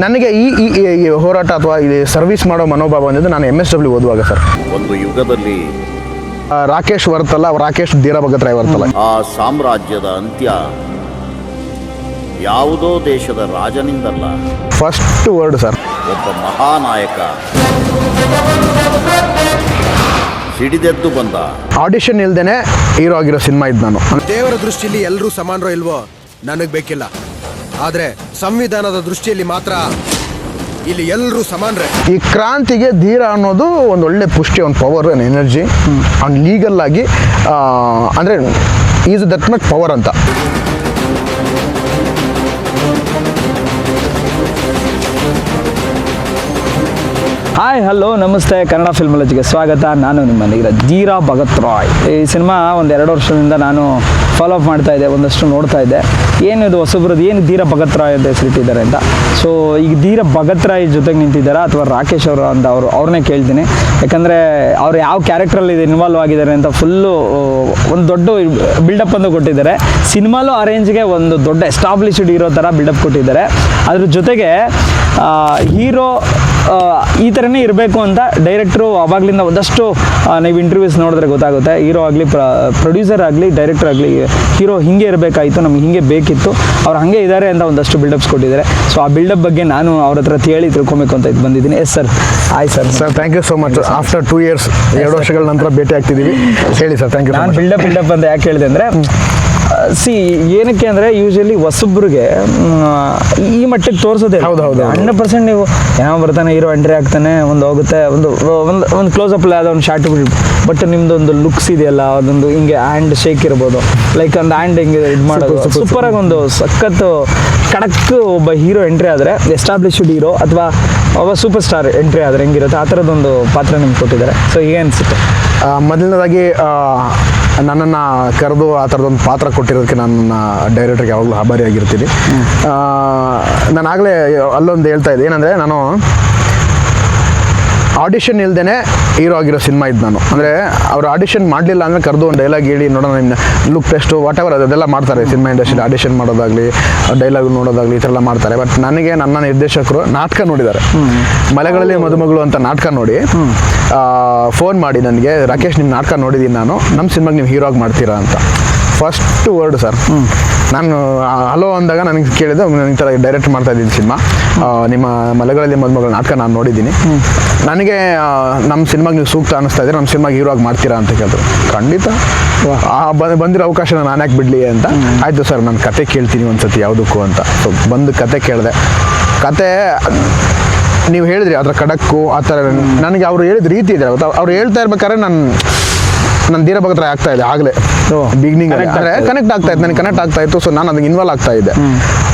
ನನಗೆ ಈ ಈ ಹೋರಾಟ ಅಥವಾ ಈ ಸರ್ವಿಸ್ ಮಾಡೋ ಮನೋಭಾವ ಬಂದಿದ್ದು ನಾನು ಎಂ ಎಸ್ ಡಬ್ಲ್ಯೂ ಓದುವಾಗ ಸರ್. ಒಂದು ಯುಗದಲ್ಲಿ ರಾಕೇಶ್ ವರ್ತಲ್ಲ ರಾಕೇಶ್ ಧೀರ ಭಗತ್ ರಾಯ್ ಬರುತ್ತಲ್ಲ ಆ ಸಾಮ್ರಾಜ್ಯದ ಅಂತ್ಯ ಯಾವುದೋ ದೇಶದ ರಾಜನಿಂದಲ್ಲ. ಫಸ್ಟ್ ವರ್ಡ್ ಸರ್ ಒಬ್ಬ ಮಹಾನಾಯಕ ಸಿಡಿದೆದ್ದು ಬಂದ. ಆಡಿಷನ್ ಇಲ್ದೇನೆ ಹೀರೋ ಆಗಿರೋ ಸಿನಿಮಾ ಇದ್ದು ನಾನು. ದೇವರ ದೃಷ್ಟಿಯಲ್ಲಿ ಎಲ್ಲರೂ ಸಮಾನರೋ ಇಲ್ವೋ ನನಗೆ ಬೇಕಿಲ್ಲ. ಆದ್ರೆ ಸಂವಿಧಾನದ ದೃಷ್ಟಿಯಲ್ಲಿ ಮಾತ್ರ ಇಲ್ಲಿ ಎಲ್ಲರೂ ಸಮಾನರೆ. ಈ ಕ್ರಾಂತಿಗೆ ಧೀರ ಅನ್ನೋದು ಒಂದು ಒಳ್ಳೆ ಪುಷ್ಟಿ ಒಂದು power and energy and legal ಆಗಿ ಅಂದ್ರೆ ಈಸ್ ದಟ್ ಮಚ್ ಪವರ್ ಅಂತ. ಹಾಯ್ ಹಲೋ ನಮಸ್ತೆ, ಕನ್ನಡ ಫಿಲ್ಮಾಲಜಿಗೆ ಸ್ವಾಗತ. ನಾನು ನಿಮ್ಮ ನೀರ ಧೀರಾ ಭಗತ್ ರಾಯ್. ಈ ಸಿನಿಮಾ ಒಂದು ಎರಡು ವರ್ಷದಿಂದ ನಾನು ಫಾಲೋ ಅಪ್ ಮಾಡ್ತಾ ಇದ್ದೆ, ಒಂದಷ್ಟು ನೋಡ್ತಾ ಇದ್ದೆ. ಏನಿದು ಹೊಸಬ್ರದ್ದು? ಏನು ಧೀರ ಭಗತ್ ರಾಯ್ ಅಂತ ಹೆಸರಿಟ್ಟಿದ್ದಾರೆ ಅಂತ. ಸೊ ಈಗ ಧೀರ ಭಗತ್ ರಾಯ್ ಜೊತೆಗೆ ನಿಂತಿದ್ದಾರಾ ಅಥವಾ ರಾಕೇಶ್ ಅವರು ಅಂತ ಅವರು ಅವ್ರನ್ನೇ ಕೇಳ್ತೀನಿ. ಯಾಕಂದರೆ ಅವ್ರು ಯಾವ ಕ್ಯಾರೆಕ್ಟ್ರಲ್ಲಿ ಇನ್ವಾಲ್ವ್ ಆಗಿದ್ದಾರೆ ಅಂತ ಫುಲ್ಲು ಒಂದು ದೊಡ್ಡ ಬಿಲ್ಡಪ್ ಅಂತ ಕೊಟ್ಟಿದ್ದಾರೆ. ಸಿನಿಮಾಲು ಅರೇಂಜ್ಗೆ ರೇಂಜ್ಗೆ ಒಂದು ದೊಡ್ಡ ಎಸ್ಟಾಬ್ಲಿಷ್ಡ್ ಇರೋ ಥರ ಬಿಲ್ಡಪ್ ಕೊಟ್ಟಿದ್ದಾರೆ. ಅದ್ರ ಜೊತೆಗೆ ಹೀರೋ ಈ ಥರನೇ ಇರಬೇಕು ಅಂತ ಡೈರೆಕ್ಟ್ರು ಅವಾಗಲಿಂದ ಒಂದಷ್ಟು ನೀವು ಇಂಟರ್ವ್ಯೂಸ್ ನೋಡಿದ್ರೆ ಗೊತ್ತಾಗುತ್ತೆ. ಹೀರೋ ಆಗಲಿ ಪ್ರೊಡ್ಯೂಸರ್ ಆಗಲಿ ಡೈರೆಕ್ಟರ್ ಆಗಲಿ ಹೀರೋ ಹಿಂಗೆ ಇರಬೇಕಾಯಿತು ನಮ್ಗೆ ಹಿಂಗೆ ಬೇಕಿತ್ತು. ಅವ್ರು ಹಾಗೆ ಇದ್ದಾರೆ ಅಂತ ಒಂದಷ್ಟು ಬಿಲ್ಡಪ್ಸ್ ಕೊಟ್ಟಿದ್ದಾರೆ. ಸೊ ಆ ಬಿಲ್ಡಪ್ ಬಗ್ಗೆ ನಾನು ಅವ್ರ ಹತ್ರ ಹೇಳಿ ತಿಳ್ಕೊಬೇಕು ಅಂತ ಇದು ಬಂದಿದ್ದೀನಿ. Yes sir aye sir sir thank you so much after two years ಎರಡು ವರ್ಷಗಳ ನಂತರ ಭೇಟಿ ಆಗ್ತಿದ್ದೀವಿ. ಹೇಳಿ ಸರ್ ಥ್ಯಾಂಕ್ ಯು ನಾನು ಬಿಲ್ಡಪ್ ಬಿಲ್ಡಪ್ ಅಂತ ಯಾಕೆ ಹೇಳಿದೆ ಅಂದರೆ ಸಿ ಏನಕ್ಕೆ ಅಂದರೆ ಯೂಶಲಿ ಹೊಸಬ್ರಿಗೆ ಈ ಮಟ್ಟಿಗೆ ತೋರಿಸೋದೇ ಹೌದು, ಹೌದು. ಹಂಡ್ರೆಡ್ ಪರ್ಸೆಂಟ್ ನೀವು ಏನೋ ಬರ್ತಾನೆ ಹೀರೋ ಎಂಟ್ರಿ ಆಗ್ತಾನೆ ಒಂದು ಹೋಗುತ್ತೆ ಒಂದು ಒಂದು ಒಂದು ಕ್ಲೋಸ್ ಅಪ್ ಯಾವುದೋ ಒಂದು ಶಾರ್ಟ್ ಬಟ್ ನಿಮ್ದು ಒಂದು ಲುಕ್ಸ್ ಇದೆಯಲ್ಲ ಅದೊಂದು ಹಿಂಗೆ ಹ್ಯಾಂಡ್ ಶೇಕ್ ಇರ್ಬೋದು. ಲೈಕ್ ಒಂದು ಹ್ಯಾಂಡ್ ಹಿಂಗೆ ಇದು ಮಾಡೋದು. ಸೂಪರ್ ಆಗಿ ಸೂಪರಾಗಿ ಒಂದು ಸಖತ್ತು ಕಡಕ್ ಒಬ್ಬ ಹೀರೋ ಎಂಟ್ರಿ ಆದರೆ ಎಸ್ಟಾಬ್ಲಿಷ್ಡ್ ಹೀರೋ ಅಥವಾ ಒಬ್ಬ ಸೂಪರ್ ಸ್ಟಾರ್ ಎಂಟ್ರಿ ಆದರೆ ಹೆಂಗಿರುತ್ತೆ ಆ ಥರದ್ದೊಂದು ಪಾತ್ರ ನಿಮ್ಗೆ ಕೊಟ್ಟಿದ್ದಾರೆ. ಸೊ ಈಗ ಅನಿಸುತ್ತೆ. ಮೊದಲನೇದಾಗಿ ನನ್ನನ್ನು ಕರೆದು ಆ ಥರದೊಂದು ಪಾತ್ರ ಕೊಟ್ಟಿರೋದಕ್ಕೆ ನನ್ನ ಡೈರೆಕ್ಟರ್ಗೆ ಯಾವಾಗಲೂ ಆಭಾರಿಯಾಗಿರ್ತೀನಿ. ನಾನು ಆಗಲೇ ಅಲ್ಲೊಂದು ಹೇಳ್ತಾ ಇದ್ದೆ. ಏನಂದರೆ ನಾನು ಆಡಿಷನ್ ಇಲ್ದೇ ಹೀರೋ ಆಗಿರೋ ಸಿನಿಮಾ ಇದ್ದು ನಾನು. ಅಂದರೆ ಅವರು ಆಡಿಷನ್ ಮಾಡಲಿಲ್ಲ ಅಂದರೆ ಕರೆದು ಒಂದು ಡೈಲಾಗ್ ಹೇಳಿ, ನೋಡೋಣ ನಿಮ್ಮ ಲುಕ್ ಟೆಸ್ಟು ವಾಟ್ ಎವರ್ ಅದೆಲ್ಲ ಮಾಡ್ತಾರೆ ಸಿನಿಮಾ ಇಂಡಸ್ಟ್ರಿಲಿ ಆಡಿಷನ್ ಮಾಡೋದಾಗಲಿ ಡೈಲಾಗ್ ನೋಡೋದಾಗಲಿ, ಈ ಥರ ಎಲ್ಲ ಮಾಡ್ತಾರೆ. ಬಟ್ ನನಗೆ ನನ್ನ ನಿರ್ದೇಶಕರು ನಾಟಕ ನೋಡಿದ್ದಾರೆ. ಮಲೆಗಳಲ್ಲಿ ಮದುಮಗಳು ಅಂತ ನಾಟಕ ನೋಡಿ ಫೋನ್ ಮಾಡಿ ನನಗೆ, ರಾಕೇಶ್ ನಿಮ್ಮ ನಾಟಕ ನೋಡಿದ್ದೀನಿ ನಾನು. ನಮ್ಮ ಸಿನಿಮಾಗೆ ನೀವು ಹೀರೋ ಆಗಿ ಮಾಡ್ತೀರಾ ಅಂತ. ಫಸ್ಟ್ ವರ್ಡ್ ಸರ್ ನಾನು ಹಲೋ ಅಂದಾಗ ನನಗೆ ಕೇಳಿದ್ದು ನಾನು ಈ ಥರ ಡೈರೆಕ್ಟ್ ಮಾಡ್ತಾ ಇದ್ದೀನಿ ಸಿನಿಮಾ. ನಿಮ್ಮ ಮಲೆಗಳಲ್ಲಿ ಮದುಮಗಳ ನಾಟಕ ನಾನು ನೋಡಿದ್ದೀನಿ. ನನಗೆ ನಮ್ಮ ಸಿನಿಮಾಗೆ ನೀವು ಸೂಕ್ತ ಅನ್ನಿಸ್ತಾ ಇದ್ದೀರಾ ನಮ್ಮ ಸಿನಿಮಾಗೆ ಹೀರೋ ಆಗಿ ಮಾಡ್ತೀರಾ ಅಂತ ಕೇಳಿದ್ರು ಖಂಡಿತ. ಆ ಬಂದ್- ಬಂದಿರೋ ಅವಕಾಶ ನಾನು ಯಾಕೆ ಬಿಡಲಿ ಅಂತ. ಆಯಿತು ಸರ್ ನಾನು ಕತೆ ಕೇಳ್ತೀನಿ ಒಂದ್ಸತಿ ಯಾವುದಕ್ಕೂ ಅಂತ. ಸೊ ಬಂದು ಕತೆ ಕೇಳಿದೆ. ಕತೆ ನೀವು ಹೇಳಿದ್ರಿ ಅದರ ಕಡಕ್ಕು ಆ ಥರ ನನಗೆ ಅವರು ಹೇಳಿದ ರೀತಿ ಇದೆ ಅವ್ರು ಹೇಳ್ತಾ ಇರ್ಬೇಕಾದ್ರೆ ನಾನು ನನ್ನ ಧೀರ ಭಗತ್ರ ಆಗ್ತಾ ಇದೆ ಆಗ್ಲೇ. ಬಿಗಿನಿಂಗ್ ಅಂದ್ರೆ. ಕನೆಕ್ಟ್ ಆಗ್ತಾ ಇತ್ತು ನನಗೆ ಕನೆಕ್ಟ್ ಆಗ್ತಾ ಇತ್ತು ಸೊ ನಾನು ಅದಕ್ಕೆ ಇನ್ವಾಲ್ವ್ ಆಗ್ತಾ ಇದ್ದೆ.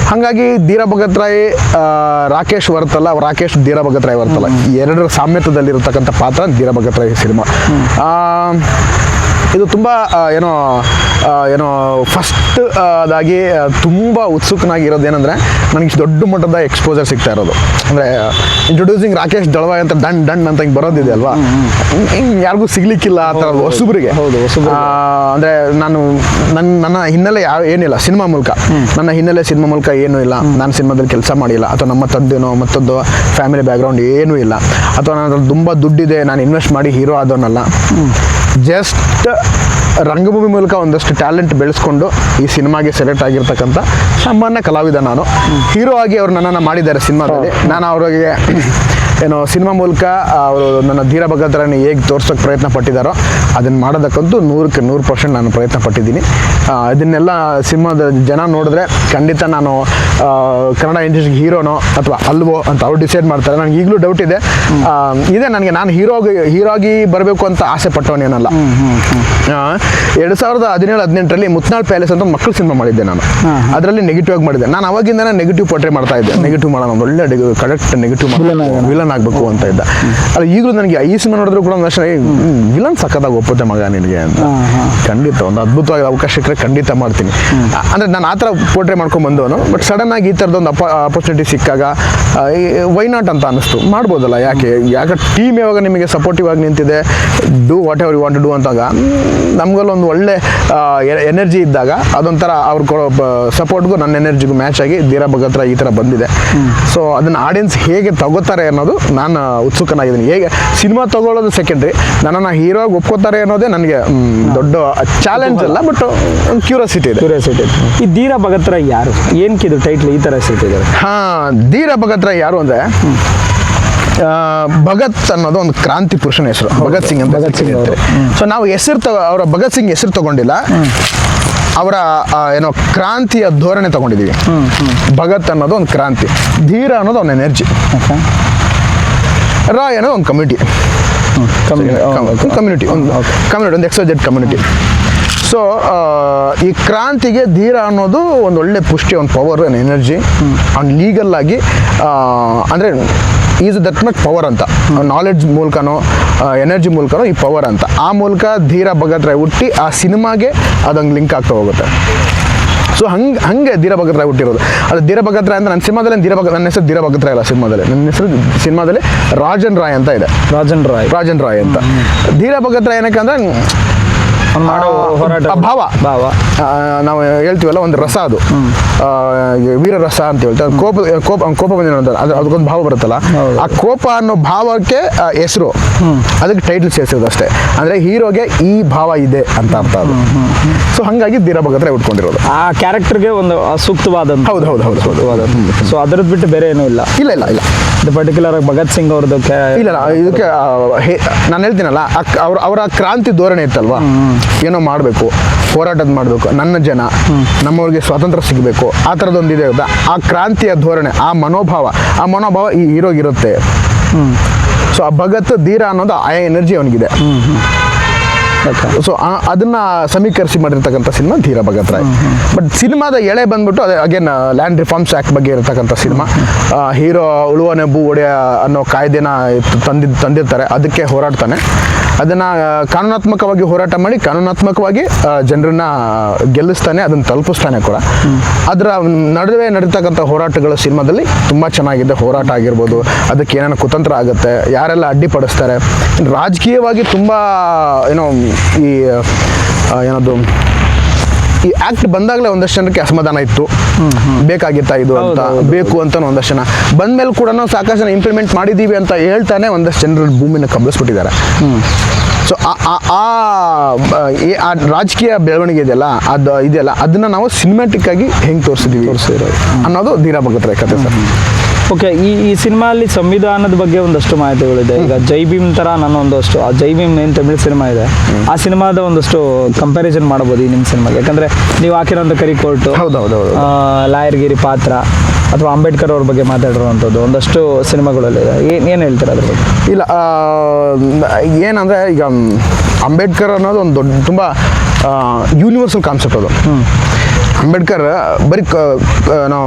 ಹಾಗಾಗಿ ಧೀರ ಭಗತ್ ರಾಯ್ ಆ, ರಾಕೇಶ್ ವರ್ತಲ್ಲ ರಾಕೇಶ್ ಧೀರ ಭಗತ್ ರಾಯ್ ವರ್ತಲ್ಲ ಈ ಎರಡರ ಸಾಮ್ಯತದಲ್ಲಿರತಕ್ಕಂಥ ಪಾತ್ರ ಧೀರ ಭಗತ್ ರಾಯ್ ಸಿನಿಮಾ. ಆ, ಇದು ತುಂಬ ಏನೋ ಏನೋ ಫಸ್ಟ್ ಅದಾಗಿ ತುಂಬ ಉತ್ಸುಕನಾಗಿರೋದು ಏನಂದರೆ ನನಗೆ ದೊಡ್ಡ ಮಟ್ಟದ ಎಕ್ಸ್ಪೋಜರ್ ಸಿಗ್ತಾ ಇರೋದು. ಅಂದರೆ ಇಂಟ್ರೊಡ್ಯೂಸಿಂಗ್ ರಾಕೇಶ್ ದಳವಾಯ್ ಅಂತ ಡನ್ ಡನ್ ಅಂತ ಹಿಂಗೆ ಬರೋದಿದೆ ಅಲ್ವಾ? ಹಿಂಗೆ ಯಾರಿಗೂ ಸಿಗ್ಲಿಕ್ಕಿಲ್ಲ ಆ ಥರ ಹೊಸಬ್ರಿಗೆ. ಹೌದು, ಅಂದ್ರೆ ನಾನು ನನ್ನ ನನ್ನ ಹಿನ್ನೆಲೆ ಯಾವ ಏನಿಲ್ಲ ಸಿನಿಮಾ ಮೂಲಕ. ನನ್ನ ಹಿನ್ನೆಲೆ ಸಿನಿಮಾ ಮೂಲಕ ಏನೂ ಇಲ್ಲ. ನಾನು ಸಿನಿಮಾದಲ್ಲಿ ಕೆಲಸ ಮಾಡಿಲ್ಲ. ಅಥವಾ ನಮ್ಮ ತದ್ದೇನೋ ಮತ್ತೊಂದು ಫ್ಯಾಮಿಲಿ ಬ್ಯಾಕ್ಗ್ರೌಂಡ್ ಏನೂ ಇಲ್ಲ. ಅಥವಾ ನನ್ನ ತುಂಬ ದುಡ್ಡಿದೆ ನಾನು ಇನ್ವೆಸ್ಟ್ ಮಾಡಿ ಹೀರೋ ಆದೋನಲ್ಲ ಜಸ್ಟ್ ರಂಗಭೂಮಿ ಮೂಲಕ ಒಂದಷ್ಟು ಟ್ಯಾಲೆಂಟ್ ಬೆಳೆಸ್ಕೊಂಡು ಈ ಸಿನಿಮಾಗೆ ಸೆಲೆಕ್ಟ್ ಆಗಿರ್ತಕ್ಕಂಥ ಸಾಮಾನ್ಯ ಕಲಾವಿದ ನಾನು. ಹೀರೋ ಆಗಿ ಅವ್ರು ನನ್ನನ್ನು ಮಾಡಿದ್ದಾರೆ ಸಿನಿಮಾದಲ್ಲಿ. ನಾನು ಅವ್ರಿಗೆ ಏನೋ ಸಿನಿಮಾ ಮೂಲಕ ಅವರು ನನ್ನ ಧೀರ ಭಗತರನ್ನು ಹೇಗೆ ತೋರಿಸೋಕೆ ಪ್ರಯತ್ನ ಪಟ್ಟಿದ್ದಾರೋ ಅದನ್ನು ಮಾಡೋದಕ್ಕಂತೂ ನೂರಕ್ಕೆ ನೂರು ಪರ್ಸೆಂಟ್ ನಾನು ಪ್ರಯತ್ನ ಪಟ್ಟಿದ್ದೀನಿ. ಇದನ್ನೆಲ್ಲ ಸಿನಿಮಾದ ಜನ ನೋಡಿದ್ರೆ ಖಂಡಿತ ನಾನು ಕನ್ನಡ ಇಂಡಸ್ಟ್ರಿಗೆ ಹೀರೋನೋ ಅಥವಾ ಅಲ್ವೋ ಅಂತ ಅವ್ರು ಡಿಸೈಡ್ ಮಾಡ್ತಾರೆ. ನನಗೆ ಈಗಲೂ ಡೌಟ್ ಇದೆ. ಇದೆ ನನಗೆ ನಾನು ಹೀರೋಗಿ ಹೀರೋ ಆಗಿ ಬರಬೇಕು ಅಂತ ಆಸೆ ಪಟ್ಟವನೇನಲ್ಲ ಎರಡು ಸಾವಿರದ ಹದಿನೇಳು ಹದಿನೆಂಟರಲ್ಲಿ ಮುತ್ನಾಳ್ ಪ್ಯಾಲೇಸ್ ಅಂತ ಮಕ್ಕಳು ಸಿನಿಮಾ ಮಾಡಿದ್ದೆ ನಾನು. ಅದರಲ್ಲಿ ನೆಗೆಟಿವ್ ಆಗಿ ಮಾಡಿದ್ದೆ. ನಾನು ಅವಾಗಿಂದ ನೆಗೆಟಿವ್ ಪೋಟ್ರೆ ಮಾಡ್ತಾ ಇದ್ದೆ. ನೆಗೆಟಿವ್ ಮಾಡೋಣ ಒಳ್ಳೆ ಕರೆಕ್ಟ್ ನೆಗೆಟಿವ್ ವಿಲನ್ ವಿಲನ್ ಆಗಬೇಕು ಅಂತ ಇದ್ದ. ಅಲ್ಲ ಈಗಲೂ ನನಗೆ ಈ ಸಿನಿಮಾ ನೋಡಿದ್ರು ಕೂಡ ಒಂದಷ್ಟು ವಿಲನ್ ಸಕ್ಕದಾಗ ಒಪ್ಪುತ್ತೆ ಮಗ ನಿನಗೆ ಅಂತ. ಖಂಡಿತ ಒಂದು ಅದ್ಭುತವಾಗಿ ಅವಕಾಶ ಸಿಕ್ಕರೆ ಖಂಡಿತ ಮಾಡ್ತೀನಿ. ಅಂದ್ರೆ ನಾನು ಆ ಥರ ಪೋರ್ಟ್ರೇ ಮಾಡ್ಕೊಂಡು ಬಂದವನು ಬಟ್ ಸಡನ್ ಆಗಿ ಈ ಥರದೊಂದು ಅಪ ಆಪರ್ಚುನಿಟಿ ಸಿಕ್ಕಾಗ ವೈ ನಾಟ್ ಅಂತ ಅನಿಸ್ತು ಮಾಡ್ಬೋದಲ್ಲ ಯಾಕೆ? ಯಾಕೆ ಟೀಮ್ ಯಾವಾಗ ನಿಮಗೆ ಸಪೋರ್ಟಿವ್ ಆಗಿ ನಿಂತಿದೆ? Do whatever you want do ಅಂತಾಗ ನಮ್ಗಲ್ಲೊಂದು ಒಂದು ಒಳ್ಳೆ ಎನರ್ಜಿ ಇದ್ದಾಗ ಅದೊಂಥರ ಅವ್ರು ಕೊಡೋ ಸಪೋರ್ಟ್ಗೂ ನನ್ನ ಎನರ್ಜಿಗೂ ಮ್ಯಾಚ್ ಆಗಿ ಧೀರ ಭಗತ್ರ ಈ ಥರ ಬಂದಿದೆ. ಸೊ ಅದನ್ನು ಆಡಿಯನ್ಸ್ ಹೇಗೆ ತಗೋತಾರೆ ಅನ್ನೋದು ನಾನು ಉತ್ಸುಕನಾಗಿದ್ದೀನಿ. ಹೇಗೆ? ಸಿನಿಮಾ ತಗೊಳ್ಳೋದು ಸೆಕೆಂಡ್ರಿ ನನ್ನನ್ನು ಹೀರೋ ಒಪ್ಕೋತಾರೆ ಅನ್ನೋದೇ ನನಗೆ ದೊಡ್ಡ ಚಾಲೆಂಜ್ ಅಲ್ಲ ಬಟ್ ಒಂದು ಕ್ಯೂರಿಯಾಸಿಟಿ ಇದೆ. ಕ್ಯೂರಿಯಾಸಿಟಿ ಈ ಧೀರ ಭಗತ್ರ ಯಾರು? ಏನಕ್ಕೆ ಇದು ಟೈಟ್ಲ್ ಈ ಥರ ಸಿಟ್ಟಿದ್ದಾರೆ ಹಾಂ ಧೀರ ಭಗತ್ ರಾಯ್ ಯಾರು ಅಂದರೆ ಭಗತ್ ಅನ್ನೋದು ಒಂದು ಕ್ರಾಂತಿ ಪುರುಷನ ಹೆಸರು. ಭಗತ್ ಸಿಂಗ್ ಅಂತ ಭಗತ್ ಸಿಂಗ್ ಅಂತ ಸೊ ನಾವು ಹೆಸರು ತಗೋ ಅವರ ಭಗತ್ ಸಿಂಗ್ ಹೆಸರು ತಗೊಂಡಿಲ್ಲ. ಅವರ ಏನೋ ಕ್ರಾಂತಿಯ ಧೋರಣೆ ತಗೊಂಡಿದ್ದೀವಿ. ಭಗತ್ ಅನ್ನೋದು ಒಂದು ಕ್ರಾಂತಿ. ಧೀರ ಅನ್ನೋದು ಒಂದು ಎನರ್ಜಿ ರಾಯ್ ಅನ್ನೋ ಒಂದು ಕಮ್ಯುನಿಟಿ ಕಮ್ಯುನಿಟಿ ಒಂದು ಕಮ್ಯುನಿಟಿ ಒಂದು ಎಕ್ಸೋಜೆಡ್ ಕಮ್ಯುನಿಟಿ ಸೊ ಈ ಕ್ರಾಂತಿಗೆ ಧೀರ ಅನ್ನೋದು ಒಂದು ಒಳ್ಳೆ ಪುಷ್ಟಿ ಒಂದು ಪವರ್ ಒಂದು ಎನರ್ಜಿ ಅವ್ನು ಲೀಗಲ್ ಆಗಿ ಅಂದರೆ ಈಸ್ ದಟ್ ಮಚ್ ಪವರ್ ಅಂತ. ನಾಲೆಡ್ಜ್ ಮೂಲಕನೋ ಎನರ್ಜಿ ಮೂಲಕನೋ ಈ ಪವರ್ ಅಂತ. ಆ ಮೂಲಕ ಧೀರ ಭಗತ್ ರಾಯ್ ಹುಟ್ಟಿ ಆ ಸಿನಿಮಾಗೆ ಅದೊಂದು ಲಿಂಕ್ ಆಗ್ತಾ ಹೋಗುತ್ತೆ. ಸೊ ಹಂಗೆ ಹಂಗೆ ಧೀರ ಭಗತ್ ರಾಯ್ ಹುಟ್ಟಿರೋದು. ಅದು ಧೀರ ಭಗತ್ ರಾಯ್ ಅಂತ ನನ್ನ ಸಿನಿಮಾದಲ್ಲಿ ಧೀರ ಭಗತ್ ನನ್ನ ಹೆಸರು ಧೀರ ಇಲ್ಲ ರಾಯ್ ಅಲ್ಲ ಸಿನಿಮಾದಲ್ಲಿ. ನನ್ನ ಹೆಸರು ಸಿನಿಮಾದಲ್ಲಿ ರಾಜನ್ ರಾಯ್ ಅಂತ ಇದೆ. ರಾಜನ್ ರಾಯ್. ರಾಜನ್ ರಾಯ್ ಅಂತ. ಧೀರ ಭಗತ್ ರಾಯ್ ಏನಕ್ಕೆ ಅಂದ್ರೆ ಮಾಡೋ ಹೋರಾಟ ಭಾವ. ಭಾವ. ನಾವು ಹೇಳ್ತೀವಲ್ಲ ಒಂದು ರಸ ಅದು. ವೀರ ರಸ ಅಂತ ಹೇಳ್ತಾರೆ. ಕೋಪ ಕೋಪ ಕೋಪ ಅಂತ ಅದು ಅದಕ್ಕೊಂದು ಭಾವ ಬರುತ್ತಲ್ಲ. ಆ ಕೋಪ ಅನ್ನೋ ಭಾವಕ್ಕೆ ಹೆಸರು. ಅದಕ್ಕೆ ಟೈಟಲ್ ಸೇರಿಸೋದು ಅಷ್ಟೇ ಅಂದ್ರೆ ಹೀರೋಗೆ ಈ ಭಾವ ಇದೆ ಅಂತ ಅರ್ಥ ಅದು. ಸೊ ಹಂಗಾಗಿ ದೀರ ಭಗತ್ರ ಉಟ್ಕೊಂಡಿರೋದು. ಆ ಕ್ಯಾರೆಕ್ಟರ್ಗೆ ಒಂದು ಸೂಕ್ತವಾದ ಹೌದು ಹೌದು ಹೌದು ಹೌದು. ಸೊ ಅದ್ರದ್ದು ಬಿಟ್ಟು ಬೇರೆ ಏನೂ ಇಲ್ಲ. ಇಲ್ಲ ಇಲ್ಲ ಇಲ್ಲ. ಇದು ಪರ್ಟಿಕ್ಯುಲರ್ ಆಗಿ ಭಗತ್ ಸಿಂಗ್ ಅವ್ರದ್ದು ಇಲ್ಲ ಇದಕ್ಕೆ ನಾನು ಹೇಳ್ತೀನಲ್ಲ ಅವ್ರ ಅವರ ಕ್ರಾಂತಿ ಧೋರಣೆ ಇತ್ತಲ್ವಾ? ಏನೋ ಮಾಡಬೇಕು ಹೋರಾಟದ ಮಾಡಬೇಕು ನನ್ನ ಜನ ನಮ್ಮವ್ರಿಗೆ ಸ್ವಾತಂತ್ರ್ಯ ಸಿಗಬೇಕು ಆ ಥರದೊಂದು ಇದೆ. ಗೊತ್ತಾ ಆ ಕ್ರಾಂತಿಯ ಧೋರಣೆ ಆ ಮನೋಭಾವ ಆ ಮನೋಭಾವ ಈ ಹೀರೋಗಿರುತ್ತೆ ಸೊ ಆ ಭಗತ್ ಧೀರ ಅನ್ನೋದು ಆ ಎನರ್ಜಿ ಅವನಿಗಿದೆ. ಸೊ ಅದನ್ನ ಸಮೀಕರಿಸಿ ಮಾಡಿರ್ತಕ್ಕಂಥ ಸಿನಿಮಾ ಧೀರ ಭಗತ್ ರಾಯ್. ಬಟ್ ಸಿನಿಮಾದ ಎಳೆ ಬಂದ್ಬಿಟ್ಟು ಅದೇ ಅಗೇನ್ ಲ್ಯಾಂಡ್ ರಿಫಾರ್ಮ್ಸ್ ಆಕ್ಟ್ ಬಗ್ಗೆ ಇರತಕ್ಕಂಥ ಸಿನಿಮಾ. ಹೀರೋ ಉಳುವನೆ ಭೂ ಒಡೆಯ ಅನ್ನೋ ಕಾಯ್ದೆನ ತಂದಿ ತಂದಿರ್ತಾರೆ. ಅದಕ್ಕೆ ಹೋರಾಡ್ತಾನೆ. ಅದನ್ನ ಕಾನೂನಾತ್ಮಕವಾಗಿ ಹೋರಾಟ ಮಾಡಿ, ಕಾನೂನಾತ್ಮಕವಾಗಿ ಜನರನ್ನ ಗೆಲ್ಲಿಸ್ತಾನೆ, ಅದನ್ನ ತಲುಪಿಸ್ತಾನೆ ಕೂಡ. ಅದರ ನಡುವೆ ನಡೀತಕ್ಕಂಥ ಹೋರಾಟಗಳು ಸಿನಿಮಾದಲ್ಲಿ ತುಂಬ ಚೆನ್ನಾಗಿದೆ. ಹೋರಾಟ ಆಗಿರ್ಬೋದು, ಅದಕ್ಕೆ ಏನೇನು ಕುತಂತ್ರ ಆಗುತ್ತೆ, ಯಾರೆಲ್ಲ ಅಡ್ಡಿಪಡಿಸ್ತಾರೆ. ರಾಜಕೀಯವಾಗಿ ತುಂಬ ಏನೋ ಈ ಏನದು ಈ ಆಕ್ಟ್ ಬಂದಾಗಲೇ ಒಂದಷ್ಟು ಜನಕ್ಕೆ ಅಸಮಾಧಾನ ಇತ್ತು. ಬೇಕಾಗಿತ್ತಾ ಇದು ಅಂತ ಬೇಕು ಅಂತ ಒಂದಷ್ಟು ಜನ. ಬಂದ್ಮೇಲೆ ಕೂಡ ನಾವು ಸಾಕಷ್ಟು ಜನ ಇಂಪ್ಲಿಮೆಂಟ್ ಮಾಡಿದ್ದೀವಿ ಅಂತ ಹೇಳ್ತಾನೆ ಒಂದಷ್ಟು ಜನರು ಭೂಮಿನ ಕಬಳಿಸ್ಬಿಟ್ಟಿದ್ದಾರೆ ಸೊ ಆ ರಾಜಕೀಯ ಬೆಳವಣಿಗೆ ಇದೆಯಲ್ಲ ಅದು ಇದೆಯಲ್ಲ ಅದನ್ನ ನಾವು ಸಿನಿಮ್ಯಾಟಿಕ್ ಆಗಿ ಹೆಂಗೆ ತೋರಿಸಿದೀವಿ ಅನ್ನೋದು ಧೀರಾ ಭಗತ್ ಕತೆ ಸರ್. ಓಕೆ ಈ ಈ ಸಿನಿಮಾಲ್ಲಿ ಸಂವಿಧಾನದ ಬಗ್ಗೆ ಒಂದಷ್ಟು ಮಾಹಿತಿಗಳಿದೆ ಈಗ ಜೈ ಭೀಮ್ ತರ ನನ್ನ ಒಂದಷ್ಟು ಆ ಜೈ ಭೀಮ್ ಏನು ತಮಿಳ್ ಸಿನಿಮಾ ಇದೆ ಆ ಸಿನಿಮಾದ ಒಂದಷ್ಟು ಕಂಪ್ಯಾರಿಸನ್ ಮಾಡಬಹುದು ಈ ನಿಮ್ಮ ಸಿನಿಮಾಗೆ. ಯಾಕಂದ್ರೆ ನೀವು ಹಾಕಿರೋಂಥ ಕರಿ ಕೋರ್ಟ್ ಹೌದು ಹೌದು ಹೌದು ಲಾಯರ್ಗಿರಿ ಪಾತ್ರ ಅಥವಾ ಅಂಬೇಡ್ಕರ್ ಅವ್ರ ಬಗ್ಗೆ ಮಾತಾಡಿರುವಂಥದ್ದು ಒಂದಷ್ಟು ಸಿನಿಮಾಗಳಲ್ಲಿ ಏನು ಏನು ಹೇಳ್ತೀರಾ ಅದ್ರ ಬಗ್ಗೆ? ಇಲ್ಲ ಏನಂದ್ರೆ ಈಗ ಅಂಬೇಡ್ಕರ್ ಅನ್ನೋದು ಒಂದು ದೊಡ್ಡ ತುಂಬ ಯೂನಿವರ್ಸಲ್ ಕಾನ್ಸೆಪ್ಟ್ ಅದು. ಅಂಬೇಡ್ಕರ್, ಬರೀ ನಾವು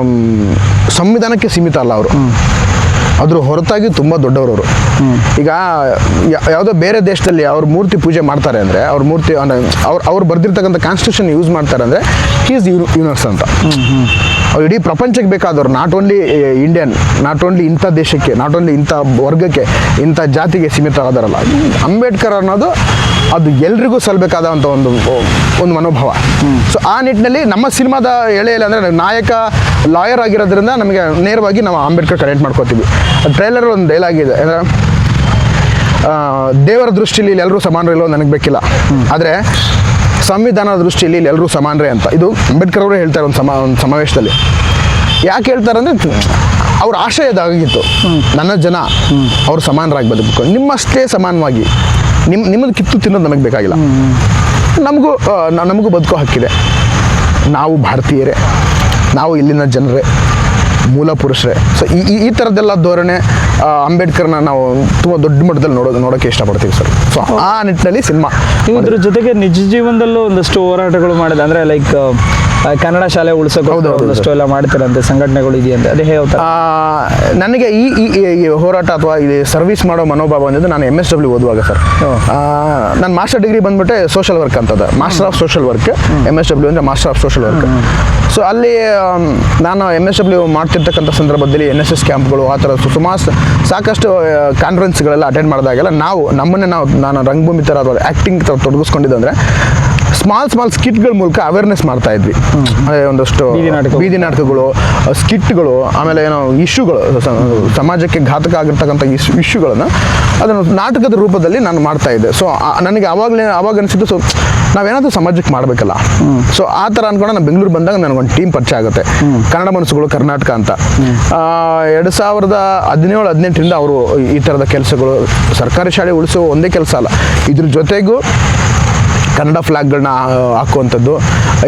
ಸಂವಿಧಾನಕ್ಕೆ ಸೀಮಿತ ಅಲ್ಲ ಅವರು. ಅದ್ರ ಹೊರತಾಗಿ ತುಂಬ ದೊಡ್ಡವರು ಅವರು ಈಗ ಯಾ- ಯಾವುದೋ ಬೇರೆ ದೇಶದಲ್ಲಿ ಅವ್ರ ಮೂರ್ತಿ ಪೂಜೆ ಮಾಡ್ತಾರೆ ಅಂದರೆ, ಅವ್ರ ಮೂರ್ತಿ ಅವ್ರು ಅವ್ರು ಬರೆದಿರ್ತಕ್ಕಂಥ ಕಾನ್ಸ್ಟಿಟ್ಯೂಷನ್ ಯೂಸ್ ಮಾಡ್ತಾರೆ ಅಂದರೆ ಹೀಸ್ ಯೂನಿವರ್ಸ್ ಅಂತ. ಅವ್ರು ಇಡೀ ಪ್ರಪಂಚಕ್ಕೆ ಬೇಕಾದವ್ರು not only Indian not only ಇಂಥ ದೇಶಕ್ಕೆ ನಾಟ್ ಓನ್ಲಿ ಇಂಥ ವರ್ಗಕ್ಕೆ, ಇಂಥ ಜಾತಿಗೆ ಸೀಮಿತ ಆದಾರಲ್ಲ ಅಂಬೇಡ್ಕರ್ ಅನ್ನೋದು ಅದು ಎಲ್ರಿಗೂ ಸಲ್ಲಬೇಕಾದಂಥ ಒಂದು ಒಂದು ಮನೋಭಾವ. ಸೊ ಆ ನಿಟ್ಟಿನಲ್ಲಿ ನಮ್ಮ ಸಿನಿಮಾದ ಎಳೆಯಲ್ಲಿ ಅಂದರೆ ನಾಯಕ ಲಾಯರ್ ಆಗಿರೋದ್ರಿಂದ ನಮಗೆ ನೇರವಾಗಿ ನಾವು ಅಂಬೇಡ್ಕರ್ ಕನೆಕ್ಟ್ ಮಾಡ್ಕೋತೀವಿ. ಟ್ರೈಲರ್ ಒಂದು ಡೈಲಾಗ್ ಇದೆ. ಅಂದರೆ ದೇವರ ದೃಷ್ಟಿಯಲ್ಲಿ ಎಲ್ಲರೂ ಸಮಾನರು ಇಲ್ಲೋ ನನಗೆ ಬೇಕಿಲ್ಲ. ಆದರೆ, ಸಂವಿಧಾನದ ದೃಷ್ಟಿಯಲ್ಲಿ ಇಲ್ಲಿ ಎಲ್ಲರೂ ಸಮಾನರೇ ಅಂತ. ಇದು ಅಂಬೇಡ್ಕರ್ ಅವರು ಹೇಳ್ತಾರೆ ಒಂದು ಸಮ, ಒಂದು ಸಮಾವೇಶದಲ್ಲಿ. ಯಾಕೆ ಹೇಳ್ತಾರೆ ಅಂದರೆ, ಅವ್ರ ಆಶಯ ಇದಾಗಿತ್ತು ನನ್ನ ಜನ, ಅವ್ರು ಸಮಾನರಾಗಿ ಬದುಕು ನಿಮ್ಮಷ್ಟೇ ಸಮಾನವಾಗಿ. ನಿಮ್ಮ ನಿಮ್ಮದು ಕಿತ್ತು ತಿನ್ನೋದು ನಮಗೆ ಬೇಕಾಗಿಲ್ಲ. ನಮಗೂ ನಮಗೂ ಬದುಕೋ ಹಕ್ಕಿದೆ. ನಾವು ಭಾರತೀಯರೇ, ನಾವು ಇಲ್ಲಿನ ಜನರೇ, ಮೂಲ ಪುರುಷರೇ. ಸೊ ಈ ಈ- ಥರದ್ದೆಲ್ಲ ಧೋರಣೆ ಅಂಬೇಡ್ಕರ್ನ ನಾವು ತುಂಬ ದೊಡ್ಡ ಮಟ್ಟದಲ್ಲಿ ನೋಡೋದು ನೋಡೋಕ್ಕೆ ಇಷ್ಟಪಡ್ತೀವಿ ಸರ್. ಸೊ ಆ ನಿಟ್ಟಿನಲ್ಲಿ ಸಿನಿಮಾ ಇದ್ರ ಜೊತೆಗೆ ನಿಜ ಜೀವನದಲ್ಲೂ ಒಂದಷ್ಟು ಹೋರಾಟಗಳು ಮಾಡಿದೆ. ಅಂದರೆ ಲೈಕ್ ಕನ್ನಡ ಶಾಲೆ ಉಳಿಸೋಕೆ ಒಂದಷ್ಟು ಎಲ್ಲ ಮಾಡ್ತಾರಂತೆ ಸಂಘಟನೆಗಳು ಇದೆಯಂತೆ ಅದೇ ಹೇಳ್ತಾರೆ. ನನಗೆ ಈ ಈ ಈ- ಈ ಹೋರಾಟ ಅಥವಾ ಇದು ಸರ್ವಿಸ್ ಮಾಡೋ ಮನೋಭಾವ ಬಂದಿದ್ದು ನಾನು ಎಂ ಎಸ್ ಡಬ್ಲ್ಯೂ ಓದುವಾಗ ಸರ್. ನಾನು ಮಾಸ್ಟರ್ ಡಿಗ್ರಿ ಬಂದ್ಬಿಟ್ಟೆ ಸೋಷಲ್ ವರ್ಕ್ ಅಂತದ. Master of social work M S W ಅಂದರೆ master of social work so ಅಲ್ಲಿ ನಾನು ಎಂ ಎಸ್ ಡಬ್ಲ್ಯೂ ಮಾಡ್ತಿರ್ತಕ್ಕಂಥ ಸಂದರ್ಭದಲ್ಲಿ ಎನ್ ಎಸ್ ಎಸ್ ಕ್ಯಾಂಪ್ಗಳು ಆ ಥರ ಸುಮಾರು ಸಾಕಷ್ಟು ಕಾನ್ಫರೆನ್ಸ್ಗಳೆಲ್ಲ ಅಟೆಂಡ್ ಮಾಡಿದಾಗೆಲ್ಲ ನಾವು ನಮ್ಮನ್ನೇ ನಾವು ನಾನು ರಂಗಭೂಮಿ ಥರ ಅಥವಾ ಆ್ಯಕ್ಟಿಂಗ್ ಥರ ತೊಡಗಿಸ್ಕೊಂಡಿದ್ದಂದ್ರೆ ಸ್ಮಾಲ್ ಸ್ಮಾಲ್ ಸ್ಕಿಟ್ಗಳ ಮೂಲಕ ಅವೇರ್ನೆಸ್ ಮಾಡ್ತಾ ಇದ್ವಿ. ಒಂದಷ್ಟು ಬೀದಿ ನಾಟಕ. ಬೀದಿ ನಾಟಕಗಳು ಸ್ಕಿಟ್ಗಳು ಆಮೇಲೆ ಏನೋ ಇಶ್ಯೂಗಳು ಸಮಾಜಕ್ಕೆ ಘಾತಕ ಆಗಿರ್ತಕ್ಕಂಥ ಇಶ್ ಇಶ್ಯೂಗಳನ್ನು ಅದನ್ನು ನಾಟಕದ ರೂಪದಲ್ಲಿ ನಾನು ಮಾಡ್ತಾ ಇದ್ದೆ. ಸೊ ನನಗೆ ಅವಾಗಲೇ ಅವಾಗ ಅನಿಸಿದ್ದು ಸೊ ನಾವೇನಾದರೂ ಸಮಾಜಕ್ಕೆ ಮಾಡಬೇಕಲ್ಲ. ಸೊ ಆ ಥರ ಅನ್ಕೊಂಡು ನಾನು ಬೆಂಗಳೂರು ಬಂದಾಗ ನನಗೊಂದು ಟೀಮ್ ಪರಿಚಯ ಆಗುತ್ತೆ. ಕನ್ನಡ ಮನಸ್ಸುಗಳು ಕರ್ನಾಟಕ ಅಂತ. ಎರಡು ಸಾವಿರದ ಹದಿನೇಳು ಹದಿನೆಂಟರಿಂದ ಅವರು ಈ ಥರದ ಕೆಲಸಗಳು ಸರ್ಕಾರಿ ಶಾಲೆ ಉಳಿಸೋ ಒಂದೇ ಕೆಲಸ ಅಲ್ಲ. ಇದ್ರ ಜೊತೆಗೂ ಕನ್ನಡ ಫ್ಲಾಗ್ಗಳನ್ನ ಹಾಕುವಂಥದ್ದು.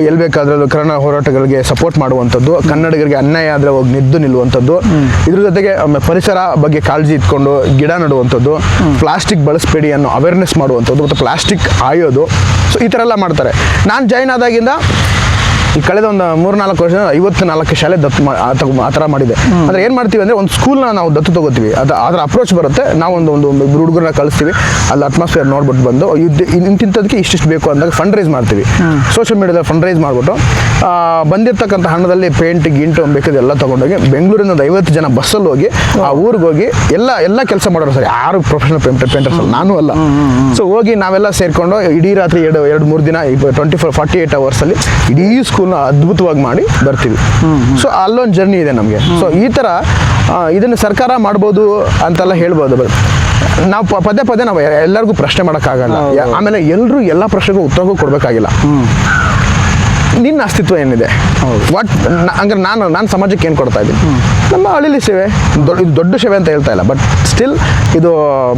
ಎಲ್ಲಿ ಬೇಕಾದ್ರೂ ಕನ್ನಡ ಹೋರಾಟಗಳಿಗೆ ಸಪೋರ್ಟ್ ಮಾಡುವಂಥದ್ದು ಕನ್ನಡಿಗರಿಗೆ ಅನ್ಯಾಯ ಆದರೆ ಹೋಗಿ ನಿದ್ದು ನಿಲ್ಲುವಂಥದ್ದು. ಇದ್ರ ಜೊತೆಗೆ ಪರಿಸರ ಬಗ್ಗೆ ಕಾಳಜಿ ಇಟ್ಕೊಂಡು ಗಿಡ ನೆಡುವಂಥದ್ದು ಪ್ಲಾಸ್ಟಿಕ್ ಬಳಸಬೇಡಿ ಅನ್ನೋ ಅವೇರ್ನೆಸ್ ಮಾಡುವಂಥದ್ದು ಮತ್ತು ಪ್ಲಾಸ್ಟಿಕ್ ಆಯೋದು ಸೊ ಈ ಥರ ಎಲ್ಲ ಮಾಡ್ತಾರೆ. ನಾನು ಜಾಯ್ನ್ ಆದಾಗಿಂದ ಈ ಕಳೆದ ಒಂದು ಮೂರು ನಾಲ್ಕು ವರ್ಷ ಐವತ್ತು ನಾಲ್ಕು ಶಾಲೆ ದತ್ತು ಆ ಥರ ಮಾಡಿದೆ. ಅಂದ್ರೆ ಏನು ಮಾಡ್ತೀವಿ ಅಂದರೆ ಒಂದು ಸ್ಕೂಲ್ನ ನಾವು ದತ್ತು ತಗೋತೀವಿ. ಅದು ಅದರ ಅಪ್ರೋಚ್ ಬರುತ್ತೆ. ನಾವು ಒಂದು ಒಂದು ಇಬ್ಬರು ಹುಡುಗರನ್ನ ಕಳಿಸ್ತೀವಿ. ಅಲ್ಲಿ ಅಟ್ಮಾಸ್ಫಿಯರ್ ನೋಡ್ಬಿಟ್ಟು ಬಂದು ಇಂತಿಂಥದಕ್ಕೆ ಇಷ್ಟಿಷ್ಟು ಬೇಕು ಅಂದಾಗ ಫಂಡ್ ರೈಸ್ ಮಾಡ್ತೀವಿ ಸೋಷಿಯಲ್ ಮೀಡಿಯಾದಲ್ಲಿ ಫಂಡ್ ರೈಸ್ ಮಾಡಿಬಿಟ್ಟು ಬಂದಿರ್ತಕ್ಕಂಥ ಹಣದಲ್ಲಿ ಪೇಂಟ್ ಗಿಂಟು ಬೇಕಾದ ಎಲ್ಲ ತೊಗೊಂಡೋಗಿ ಬೆಂಗಳೂರಿನ ಒಂದು ಐವತ್ತು ಜನ ಬಸ್ಸಲ್ಲಿ ಹೋಗಿ ಆ ಊರಿಗೆ ಹೋಗಿ ಎಲ್ಲ ಎಲ್ಲ ಕೆಲಸ ಮಾಡೋರು ಸರ್. ಯಾರು ಪ್ರೊಫೆಷನಲ್ ಪೇಂಟರ್ ಪೇಂಟರ್ಸ್ ಅಲ್ಲ ನಾನು ಅಲ್ಲ. ಸೊ ಹೋಗಿ ನಾವೆಲ್ಲ ಸೇರಿಕೊಂಡು ಇಡೀ ರಾತ್ರಿ ಎರಡು ಎರಡು ಮೂರು ದಿನ ಟ್ವೆಂಟಿ ಫೋರ್ ಫಾರ್ಟಿ ಏಯ್ಟ್ ಅವರ್ಸಲ್ಲಿ ಇಡೀ ಸ್ಕೂಲ್ನ ಅದ್ಭುತವಾಗಿ ಮಾಡಿ ಬರ್ತೀವಿ. ಸೊ ಅಲ್ಲೊಂದು ಜರ್ನಿ ಇದೆ ನಮಗೆ. ಸೊ ಈ ಥರ ಆ, ಇದನ್ನು ಸರ್ಕಾರ ಮಾಡ್ಬೋದು ಅಂತೆಲ್ಲ ಹೇಳ್ಬೋದು. ಬಟ್ ನಾವು ಪದೇ ಪದೇ ನಾವು ಎಲ್ಲರಿಗೂ ಪ್ರಶ್ನೆ ಮಾಡೋಕ್ಕಾಗಲ್ಲ. ಆಮೇಲೆ ಎಲ್ಲರೂ ಎಲ್ಲ ಪ್ರಶ್ನೆಗೂ ಉತ್ತರಗೂ ಕೊಡಬೇಕಾಗಿಲ್ಲ. ನಿನ್ನ ಅಸ್ತಿತ್ವ ಏನಿದೆ? ವಾಟ್ ಅಂದ್ರೆ ನಾನು ನಾನು ಸಮಾಜಕ್ಕೆ ಏನು ಕೊಡ್ತಾ ಇದ್ದೀನಿ? ನಮ್ಮ ಹಳ್ಳಿಲಿ ಸೇವೆ ದೊಡ್ಡ ಇದು ದೊಡ್ಡ ಸೇವೆ ಅಂತ ಹೇಳ್ತಾ ಇಲ್ಲ ಬಟ್ ಸ್ಟಿಲ್ ಇದು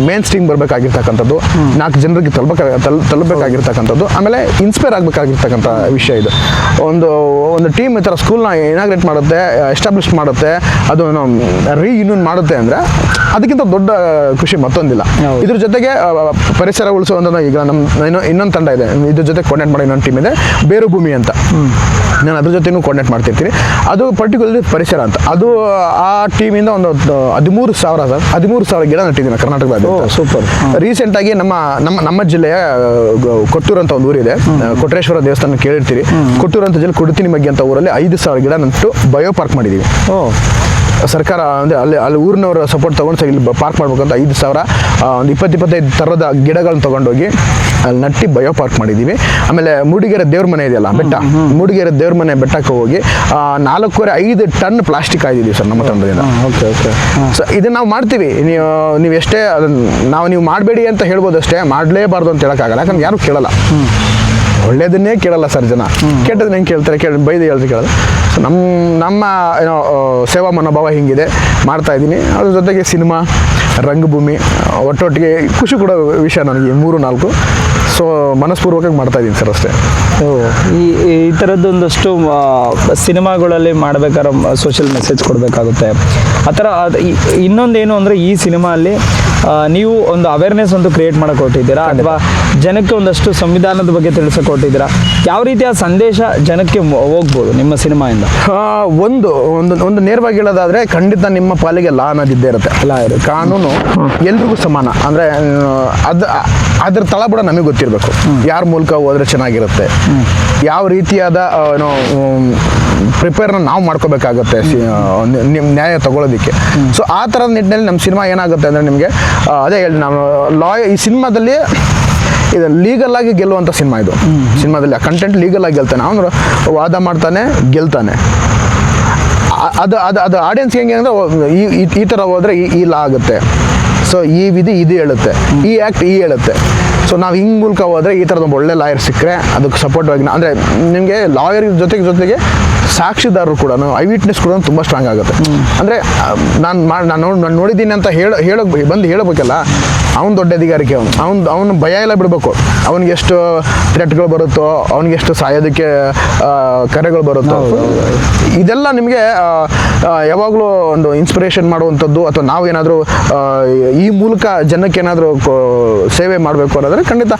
ಮೇನ್ ಸ್ಟ್ರೀಮ್ ಬರಬೇಕಾಗಿರ್ತಕ್ಕಂಥದ್ದು ನಾಲ್ಕು ಜನರಿಗೆ ತಲುಪಕ ತಲ್ ತಲುಪಬೇಕಾಗಿರ್ತಕ್ಕಂಥದ್ದು ಆಮೇಲೆ ಇನ್ಸ್ಪೈರ್ ಆಗಬೇಕಾಗಿರ್ತಕ್ಕಂಥ ವಿಷಯ ಇದು. ಒಂದು ಒಂದು ಟೀಮ್ ಈ ಥರ ಸ್ಕೂಲ್ನ ಇನಾಗ್ರೇಟ್ ಮಾಡುತ್ತೆ ಎಸ್ಟಾಬ್ಲಿಷ್ ಮಾಡುತ್ತೆ ಅದು ರೀಯೂನಿಯನ್ ಮಾಡುತ್ತೆ ಅಂದರೆ ಅದಕ್ಕಿಂತ ದೊಡ್ಡ ಖುಷಿ ಮತ್ತೊಂದಿಲ್ಲ. ಇದ್ರ ಜೊತೆಗೆ ಪರಿಸರ ಉಳಿಸುವಂಥ ಈಗ ನಮ್ಮ ಇನ್ನೊ ಇನ್ನೊಂದು ತಂಡ ಇದೆ. ಇದ್ರ ಜೊತೆ ಕೋರ್ಡಿನೇಟ್ ಮಾಡೋ ಇನ್ನೊಂದು ಟೀಮ್ ಇದೆ ಬೇರು ಭೂಮಿ ಅಂತ. ನಾನು ಅದ್ರ ಜೊತೆನೂ ಕೋರ್ಡಿನೇಟ್ ಮಾಡ್ತಿರ್ತೀನಿ. ಅದು ಪರ್ಟಿಕ್ಯುಲರ್ಲಿ ಪರಿಸರ ಅಂತ. ಅದು ಆ ಟೀಮಿಂದ ಒಂದು ಹದಿಮೂರು ಸಾವಿರ ಸರ್. ಹದಿಮೂರು ಸಾವಿರ ಗಿಡ ನೆಟ್ಟಿದ್ದೀನಿ ಕರ್ನಾಟಕದ ಸೂಪರ್ ರೀಸೆಂಟಾಗಿ ನಮ್ಮ ನಮ್ಮ ನಮ್ಮ ಜಿಲ್ಲೆಯ ಕೊಟ್ಟೂರು ಅಂತ ಒಂದು ಊರಿದೆ. ಕೊಟ್ರೇಶ್ವರ ದೇವಸ್ಥಾನ ಕೇಳಿರ್ತೀರಿ. ಕೊಟ್ಟೂರು ಅಂತ ಜಿಲ್ಲೆ ಕೊಡ್ತೀನಿ ಬಗ್ಗೆ ಅಂತ ಊರಲ್ಲಿ ಐದು ಸಾವಿರ ಗಿಡ ನೆಟ್ಟು ಬಯೋ ಪಾರ್ಕ್ ಮಾಡಿದ್ದೀವಿ ಓ. ಸರ್ಕಾರ ಅಂದರೆ ಅಲ್ಲಿ ಅಲ್ಲಿ ಊರಿನವರ ಸಪೋರ್ಟ್ ತೊಗೊಂಡು ಸರ್ ಇಲ್ಲಿ ಪಾರ್ಕ್ ಮಾಡ್ಬೇಕಂತ ಐದು ಸಾವಿರ ಒಂದು ಇಪ್ಪತ್ತು ಇಪ್ಪತ್ತೈದು ಥರದ ಗಿಡಗಳನ್ನ ತೊಗೊಂಡೋಗಿ ಅಲ್ಲಿ ನಟ್ಟಿ ಬಯೋ ಪಾರ್ಕ್ ಮಾಡಿದ್ದೀವಿ ಆಮೇಲೆ ಮೂಡಿಗೆರೆ ದೇವ್ರ ಮನೆ ಇದೆಯಲ್ಲ ಬೆಟ್ಟ ಮೂಡಿಗೆರೆ ದೇವ್ರ ಮನೆ ಬೆಟ್ಟಕ್ಕೆ ಹೋಗಿ ನಾಲ್ಕೂವರೆ ಐದು ಟನ್ ಪ್ಲಾಸ್ಟಿಕ್ ಆಗಿದ್ದೀವಿ ಸರ್ ನಮ್ಮ ತಂಡದಿಂದ. ಓಕೆ ಓಕೆ ಸೊ ಇದನ್ನು ನಾವು ಮಾಡ್ತೀವಿ. ನೀವು ನೀವು ಎಷ್ಟೇ ಅದನ್ನ ನಾವು ನೀವು ಮಾಡಬೇಡಿ ಅಂತ ಹೇಳ್ಬೋದು ಅಷ್ಟೇ ಮಾಡಲೇಬಾರ್ದು ಅಂತ ಹೇಳೋಕ್ಕಾಗಲ್ಲ ಯಾಕಂದ್ರೆ ಯಾರು ಕೇಳಲ್ಲ. ಒಳ್ಳೇದನ್ನೇ ಕೇಳಲ್ಲ ಸರ್ ಜನ. ಕೆಟ್ಟದನ್ನ ಹೆಂಗೆ ಕೇಳ್ತಾರೆ? ಕೇಳಿ ಬೈದು ಹೇಳ್ತಾರೆ ಕೇಳಲ್ಲ. ಸೊ ನಮ್ಮ ನಮ್ಮ ಏನೋ ಸೇವಾ ಮನೋಭಾವ ಹಿಂಗಿದೆ. ಮಾಡ್ತಾ ಇದ್ದೀನಿ. ಅದ್ರ ಜೊತೆಗೆ ಸಿನಿಮಾ ರಂಗಭೂಮಿ ಒಟ್ಟೊಟ್ಟಿಗೆ ಖುಷಿ ಕೊಡೋ ವಿಷಯ ನನಗೆ ಮೂರು ನಾಲ್ಕು. ಸೊ ಮನಸ್ಪೂರ್ವಕವಾಗಿ ಮಾಡ್ತಾ ಇದ್ದೀನಿ ಸರ್ ಅಷ್ಟೇ. ಈ ಈ ಥರದ್ದೊಂದಷ್ಟು ಒಂದಷ್ಟು ಸಿನಿಮಾಗಳಲ್ಲಿ ಮಾಡ್ಬೇಕಾದ್ರೆ ಸೋಷಿಯಲ್ ಮೆಸೇಜ್ ಕೊಡಬೇಕಾಗುತ್ತೆ. ಆ ಥರ ಇನ್ನೊಂದೇನು ಅಂದರೆ ಈ ಸಿನಿಮಾಲ್ಲಿ ಆ, ನೀವು ಒಂದು ಅವೇರ್ನೆಸ್ ಒಂದು ಕ್ರಿಯೇಟ್ ಮಾಡಕ್ಕೆ ಹೊರಟಿದ್ದೀರಾ? ಅಥವಾ ಜನಕ್ಕೆ ಒಂದಷ್ಟು ಸಂವಿಧಾನದ ಬಗ್ಗೆ ತಿಳಿಸಕ್ಕೆ ಹೊರಟಿದ್ದೀರಾ? ಯಾವ ರೀತಿಯ ಸಂದೇಶ ಜನಕ್ಕೆ ಹೋಗ್ಬೋದು ನಿಮ್ಮ ಸಿನಿಮಾಯಿಂದ? ಒಂದು ಒಂದು ಒಂದು ನೇರವಾಗಿ ಹೇಳೋದಾದ್ರೆ ಖಂಡಿತ ನಿಮ್ಮ ಪಾಲಿಗೆ ಲಾ ಅನ್ನೋದಿದ್ದೇ ಇರುತ್ತೆ. ಲಾ ಇರುತ್ತೆ. ಕಾನೂನು ಎಲ್ರಿಗೂ ಸಮಾನ. ಅಂದರೆ ಅದು ಅದ್ರ ತಳಬುಡ ನಮಗೆ ಗೊತ್ತಿರಬೇಕು. ಯಾರ ಮೂಲಕ ಹೋದ್ರೆ ಚೆನ್ನಾಗಿರುತ್ತೆ. ಯಾವ ರೀತಿಯಾದ ಏನೋ ಪ್ರಿಪೇರ್ನ ನಾವು ಮಾಡ್ಕೋಬೇಕಾಗತ್ತೆ ನಿಮ್ಮ ನ್ಯಾಯ ತಗೊಳ್ಳೋದಕ್ಕೆ ಸೊ ಆ ಥರದ ನಿಟ್ಟಿನಲ್ಲಿ ನಮ್ಮ ಸಿನಿಮಾ ಏನಾಗುತ್ತೆ ಅಂದರೆ ನಿಮಗೆ ಅದೇ ಹೇಳಿ ನಾನು, ಲಾಯ, ಈ ಸಿನಿಮಾದಲ್ಲಿ ಇದು ಲೀಗಲ್ ಆಗಿ ಗೆಲ್ಲುವಂಥ ಸಿನಿಮಾ ಇದು. ಸಿನಿಮಾದಲ್ಲಿ ಆ ಕಂಟೆಂಟ್ ಲೀಗಲ್ ಆಗಿ ಗೆಲ್ತಾನೆ. ಅವನು ವಾದ ಮಾಡ್ತಾನೆ, ಗೆಲ್ತಾನೆ. ಅದು ಅದು ಅದು ಆಡಿಯನ್ಸ್ ಹೆಂಗೆ ಅಂದರೆ ಈ ಈ- ಥರ ಹೋದರೆ ಈ ಈ ಲಾ ಆಗುತ್ತೆ. ಸೊ ಈ ವಿಧಿ ಇದು ಹೇಳುತ್ತೆ. ಈ ಆ್ಯಕ್ಟ್ ಈ ಹೇಳುತ್ತೆ. ಸೊ ನಾವು ಹಿಂಗೆ ಮೂಲಕ ಹೋದರೆ ಈ ಥರದ ಒಂದು ಒಳ್ಳೆ ಲಾಯರ್ ಸಿಕ್ಕರೆ ಅದಕ್ಕೆ ಸಪೋರ್ಟ್ ಆಗಿ ಅಂದರೆ ನಿಮಗೆ ಲಾಯರ್ ಜೊತೆಗೆ ಜೊತೆಗೆ ಸಾಕ್ಷಿದಾರರು ಕೂಡ ಐ ವಿಟ್ನೆಸ್ ಕೂಡ ತುಂಬ ಸ್ಟ್ರಾಂಗ್ ಆಗುತ್ತೆ. ಅಂದರೆ ನಾನು ನಾನು ನೋಡಿ ನಾನು ನೋಡಿದ್ದೀನಿ ಅಂತ ಹೇಳ ಹೇಳೋ ಬಂದು ಹೇಳಬೇಕಲ್ಲ ಅವನು ದೊಡ್ಡ ಅಧಿಕಾರಿಕೆ ಅವನು ಅವ್ನು ಅವನು ಭಯ ಎಲ್ಲ ಬಿಡಬೇಕು. ಅವನಿಗೆ ಎಷ್ಟು ಥ್ರೆಟ್ಗಳು ಬರುತ್ತೋ ಅವನಿಗೆ ಎಷ್ಟು ಸಾಯೋದಕ್ಕೆ ಕರೆಗಳು ಬರುತ್ತೋ. ಇದೆಲ್ಲ ನಿಮಗೆ ಯಾವಾಗಲೂ ಒಂದು ಇನ್ಸ್ಪಿರೇಷನ್ ಮಾಡುವಂಥದ್ದು ಅಥವಾ ನಾವು ಏನಾದರೂ ಈ ಮೂಲಕ ಜನಕ್ಕೆ ಏನಾದರೂ ಸೇವೆ ಮಾಡಬೇಕು ಅನ್ನೋದ್ರೆ ಖಂಡಿತ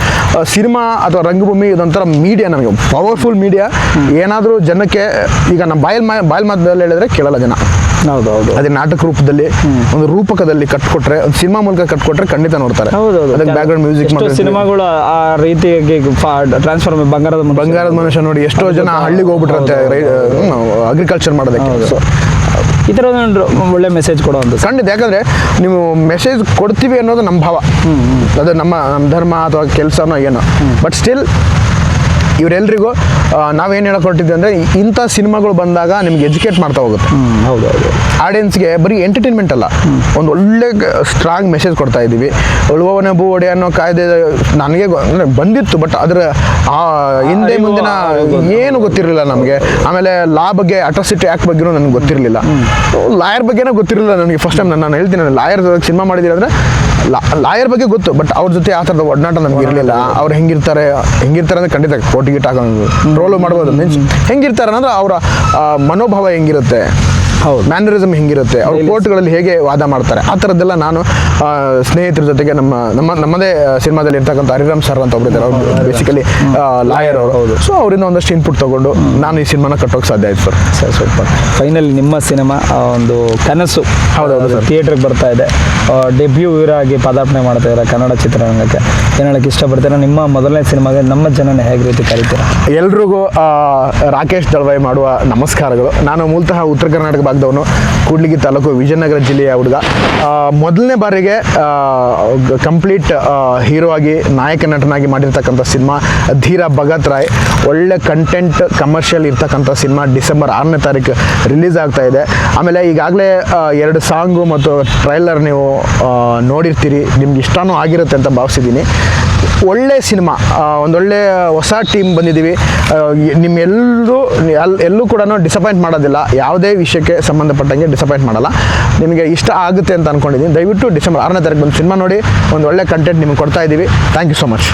ಸಿನಿಮಾ ಅಥವಾ ರಂಗಭೂಮಿ ಇದೊಂಥರ ಮೀಡಿಯಾ ನಮಗೆ. ಪವರ್ಫುಲ್ ಮೀಡಿಯಾ ಏನಾದರೂ ಜನಕ್ಕೆ ಈಗ ನಮ್ಮ ಬಾಯಲ್ ಮಾ ಬಾಯಲ್ ಮಾತಲ್ಲಿ ಹೇಳಿದ್ರೆ ಕೇಳಲ್ಲ ಜನ. ಹೌದು ಹೌದು. ಅದೇ ನಾಟಕ ರೂಪದಲ್ಲಿ ಒಂದು ರೂಪಕದಲ್ಲಿ ಕಟ್ಕೊಟ್ರೆ ಒಂದು ಸಿನಿಮಾ ಮೂಲಕ ಕಟ್ಕೊಟ್ರೆ ಖಂಡಿತ ನೋಡ್ತಾರೆ. ಅದಕ್ಕೆ ಬ್ಯಾಕ್ಗ್ರೌಂಡ್ ಮ್ಯೂಸಿಕ್ ಎಷ್ಟೋ ಸಿನಿಮಾಗಳು ಆ ರೀತಿಯಾಗಿ ಟ್ರಾನ್ಸ್ಫಾರ್ಮ್ ಬಂಗಾರದ. ಬಂಗಾರದ ಮನುಷ್ಯ ನೋಡಿ ಎಷ್ಟೋ ಜನ ಹಳ್ಳಿಗೆ ಹೋಗ್ಬಿಟ್ರಂತೆ ಅಗ್ರಿಕಲ್ಚರ್ ಮಾಡೋದಕ್ಕೆ. ಸೊ ಈ ಥರ ಒಂದು ಒಳ್ಳೆ ಮೆಸೇಜ್ ಕೊಡುವಂಥ ಖಂಡಿತ ಯಾಕಂದರೆ ನೀವು ಮೆಸೇಜ್ ಕೊಡ್ತೀವಿ ಅನ್ನೋದು ನಮ್ಮ ಭಾವ. ಅದು ನಮ್ಮ ನಮ್ಮ ಧರ್ಮ ಅಥವಾ ಕೆಲಸನೋ ಏನೋ. ಬಟ್ ಸ್ಟಿಲ್ ಇವರೆಲ್ರಿಗೂ ನಾವೇನು ಹೇಳಕೊಟ್ಟಿದ್ವಿ ಅಂದರೆ ಇಂಥ ಸಿನಿಮಾಗಳು ಬಂದಾಗ ನಿಮ್ಗೆ ಎಜುಕೇಟ್ ಮಾಡ್ತಾ ಹೋಗುತ್ತೆ. ಹೌದು ಹೌದು. ಆಡಿಯನ್ಸ್ಗೆ ಬರೀ ಎಂಟರ್ಟೈನ್ಮೆಂಟ್ ಅಲ್ಲ ಒಂದು ಒಳ್ಳೆ ಸ್ಟ್ರಾಂಗ್ ಮೆಸೇಜ್ ಕೊಡ್ತಾ ಇದ್ದೀವಿ. ಉಳುವವನ ಭೂ ಒಡೆ ಅನ್ನೋ ಕಾಯ್ದೆ ನನಗೆ ಬಂದಿತ್ತು ಬಟ್ ಅದರ ಆ ಹಿಂದೆ ಮುಂದಿನ. ಏನು ಗೊತ್ತಿರಲಿಲ್ಲ ನಮಗೆ. ಆಮೇಲೆ ಲಾ ಬಗ್ಗೆ ಅಟ್ರಾಸಿಟಿ ಆ್ಯಕ್ಟ್ ಬಗ್ಗೆನೂ ನನಗೆ ಗೊತ್ತಿರಲಿಲ್ಲ. ಲಾಯರ್ ಬಗ್ಗೆನೂ ಗೊತ್ತಿರಲಿಲ್ಲ ನನಗೆ. ಫಸ್ಟ್ ಟೈಮ್ ನಾನು ಹೇಳ್ತೀನಿ ಲಾಯರ್ ಸಿನಿಮಾ ಮಾಡಿದ್ದೀರಿ ಅಂದರೆ ಲಾಯರ್ ಬಗ್ಗೆ ಗೊತ್ತು ಬಟ್ ಅವ್ರ ಜೊತೆ ಆ ಥರದ ಒಡನಾಟ ನಮ್ಗೆ ಇರಲಿಲ್ಲ. ಅವ್ರು ಹೆಂಗಿರ್ತಾರೆ ಹೆಂಗಿರ್ತಾರೆ ಅಂದ್ರೆ ಖಂಡಿತ ಕೋಟಿ ಗಿಟ್ ಹಾಕೊಂಡು ಟ್ರೋಲು ಮಾಡ್ಬೋದು. ಮೀನ್ಸ್ ಹೆಂಗಿರ್ತಾರೆ ಅಂದ್ರೆ ಅವರ ಮನೋಭಾವ ಹೆಂಗಿರುತ್ತೆ? ಹೌದು. ಮ್ಯಾನರಿಸಮ್ ಹೆಂಗಿರುತ್ತೆ? ಅವ್ರು ಕೋರ್ಟ್ಗಳಲ್ಲಿ ಹೇಗೆ ವಾದ ಮಾಡ್ತಾರೆ? ಆ ಥರದ್ದೆಲ್ಲ ನಾನು ಸ್ನೇಹಿತರ ಜೊತೆಗೆ ನಮ್ಮ ನಮ್ಮ ನಮ್ಮದೇ ಸಿನಿಮಾದಲ್ಲಿ ಇರ್ತಕ್ಕಂಥ ಹರಿರಾಮ್ ಸರ್ ಅಂತ ಒಬ್ಬರಿದ್ದಾರೆ ಅವರು ಬೇಸಿಕಲಿ ಲಾಯರ್ ಅವರು. ಸೊ ಅವರಿಂದ ಒಂದಷ್ಟು ಇನ್ಪುಟ್ ತಗೊಂಡು ನಾನು ಈ ಸಿನಿಮಾನ ಕಟ್ಟೋಕೆ ಸಾಧ್ಯ ಆಯ್ತು ಸರ್. Sir super. ಫೈನಲ್ ನಿಮ್ಮ ಸಿನಿಮಾ ಒಂದು ಕನಸು. ಹೌದೌದು ಸರ್. ಥಿಯೇಟ್ರಿಗೆ ಬರ್ತಾ ಇದೆ. ಡೆಬ್ಯೂ ಆಗಿ ಪದಾರ್ಪಣೆ ಮಾಡ್ತಾ ಇದ್ದಾರೆ ಕನ್ನಡ ಚಿತ್ರರಂಗಕ್ಕೆ. ಏನು ಹೇಳಕ್ಕೆ ಇಷ್ಟಪಡ್ತೀರಾ? ನಿಮ್ಮ ಮೊದಲನೇ ಸಿನಿಮಾಗೆ ನಮ್ಮ ಜನನ ಹೇಗೆ ರೀತಿ ಕರಿತೀರಾ? ಎಲ್ರಿಗೂ ರಾಕೇಶ್ ದಳವಾಯಿ ಮಾಡುವ ನಮಸ್ಕಾರಗಳು. ನಾನು ಮೂಲತಃ ಉತ್ತರ ಕರ್ನಾಟಕ ಭಾಗದವನು. ಕೂಡ್ಲಿಗಿ ತಾಲೂಕು ವಿಜಯನಗರ ಜಿಲ್ಲೆಯ ಹುಡುಗ. ಮೊದಲನೇ ಬಾರಿಗೆ ಕಂಪ್ಲೀಟ್ ಹೀರೋ ಆಗಿ, ನಾಯಕ ನಟನಾಗಿ ಮಾಡಿರ್ತಕ್ಕಂಥ ಸಿನಿಮಾ ಧೀರ ಭಗತ್ ರಾಯ್. ಒಳ್ಳೆ ಕಂಟೆಂಟ್ ಕಮರ್ಷಿಯಲ್ ಇರ್ತಕ್ಕಂಥ ಸಿನಿಮಾ ಡಿಸೆಂಬರ್ ಆರನೇ ತಾರೀಕು ರಿಲೀಸ್ ಆಗ್ತಾ ಇದೆ. ಆಮೇಲೆ ಈಗಾಗಲೇ ಎರಡು ಸಾಂಗು ಮತ್ತು ಟ್ರೈಲರ್ ನೀವು ನೋಡಿರ್ತೀರಿ. ನಿಮ್ಗೆ ಇಷ್ಟನೂ ಆಗಿರುತ್ತೆ ಅಂತ ಭಾವಿಸಿದ್ದೀನಿ. ಒಳ್ಳೆ ಸಿನಿಮಾ ಒಂದೊಳ್ಳೆ ಹೊಸ ಟೀಮ್ ಬಂದಿದ್ದೀವಿ. ನಿಮ್ಮೆಲ್ಲರೂ ಎಲ್ ಎಲ್ಲೂ ಕೂಡ ಡಿಸಪಾಯಿಂಟ್ ಮಾಡೋದಿಲ್ಲ. ಯಾವುದೇ ವಿಷಯಕ್ಕೆ ಸಂಬಂಧಪಟ್ಟಂಗೆ ಡಿಸಪಾಯಿಂಟ್ ಮಾಡಲ್ಲ. ನಿಮಗೆ ಇಷ್ಟ ಆಗುತ್ತೆ ಅಂತ ಅಂದ್ಕೊಂಡಿದ್ದೀನಿ ದಯವಿಟ್ಟು ಡಿಸೆಂಬರ್ ಆರನೇ ತಾರೀಕು ಬಂದು ಸಿನಿಮಾ ನೋಡಿ. ಒಂದು ಒಳ್ಳೆ ಕಂಟೆಂಟ್ ನಿಮ್ಗೆ ಕೊಡ್ತಾ ಇದ್ದೀವಿ. Thank you so much